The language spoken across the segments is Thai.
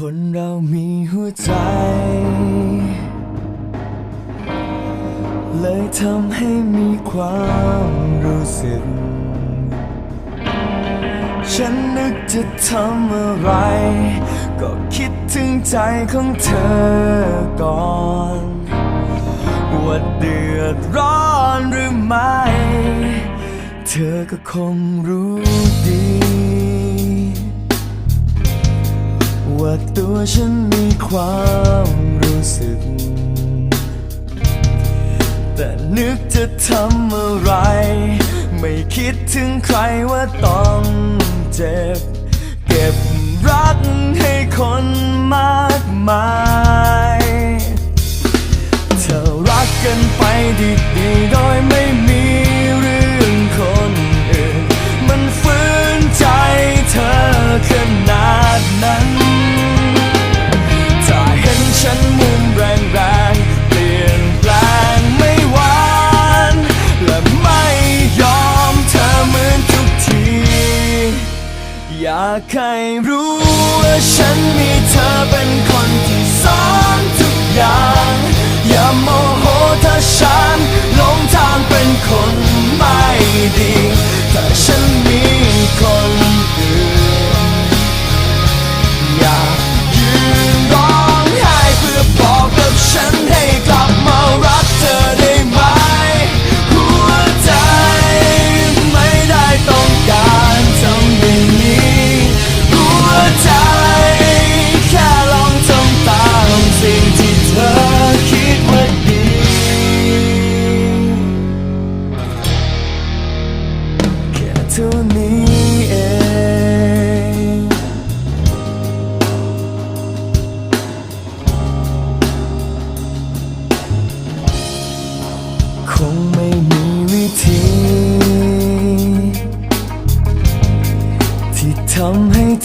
คนเรามีหัวใจ เลยทำให้มีความรู้สึก ฉันนึกจะทำอะไร ก็คิดถึงใจของเธอก่อน ว่าเดือดร้อนหรือไม่ เธอก็คงรู้ดี ว่าตัวฉันมีความรู้สึก แต่นึกจะทำอะไร ไม่คิดถึงใครว่าต้องเจ็บ เก็บรักให้คนมากมายากให้รู้ว่าฉันมีเธอเป็นคนที่สอนทุกอย่าง อย่าโมโหถ้าฉันหลงทางเป็นคนไม่ดี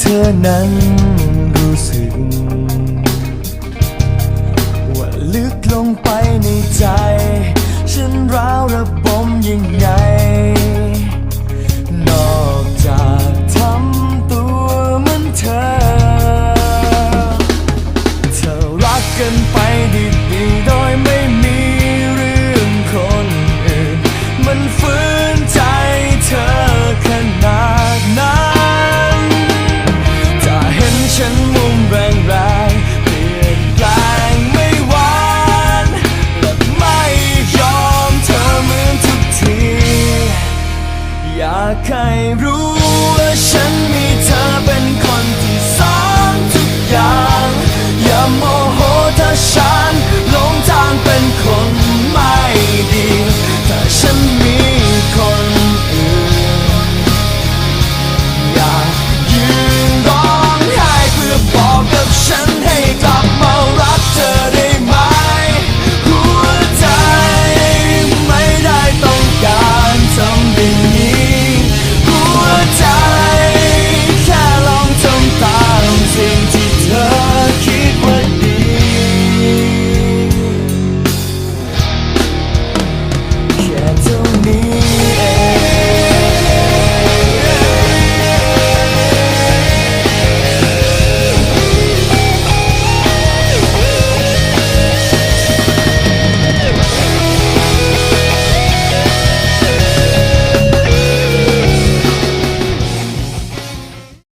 ธอนั้นรู้สึก ว่าลึกลงไปในใจ ฉันร้าวระบมยังไง อยากให้รู้ว่าฉันมีเธอเป็นคน